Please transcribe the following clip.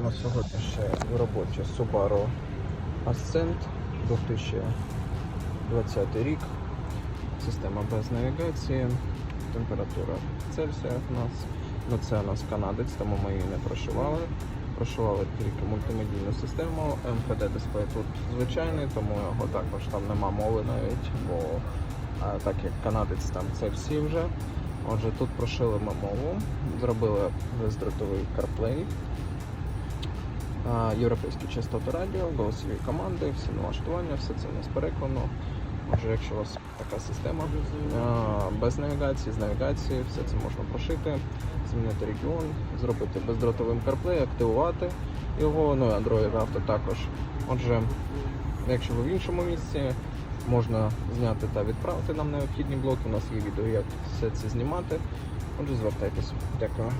у нас сьогодні ще в роботі Subaru Ascent 2020 рік. Система без навігації, температура Цельсія в нас. Ну це у нас канадець, тому ми її не прошивали. Прошивали тільки мультимедійну систему. МПД дисплей тут звичайний, тому його також там нема мови навіть, бо а, так як канадець там це всі вже. Отже, тут прошили ми мову, зробили бездротовий CarPlay, європейські частоти радіо, голосові команди, всі налаштування, все це у нас переконано. Отже, якщо у вас така система без навігації, з навігації, все це можна прошити, змінити регіон, зробити бездротовим CarPlay, активувати його, ну і Android Auto також. Отже, якщо ви в іншому місці, можна зняти та відправити нам необхідні блоки. У нас є відео, як все це знімати. Отже, звертайтесь. Дякую.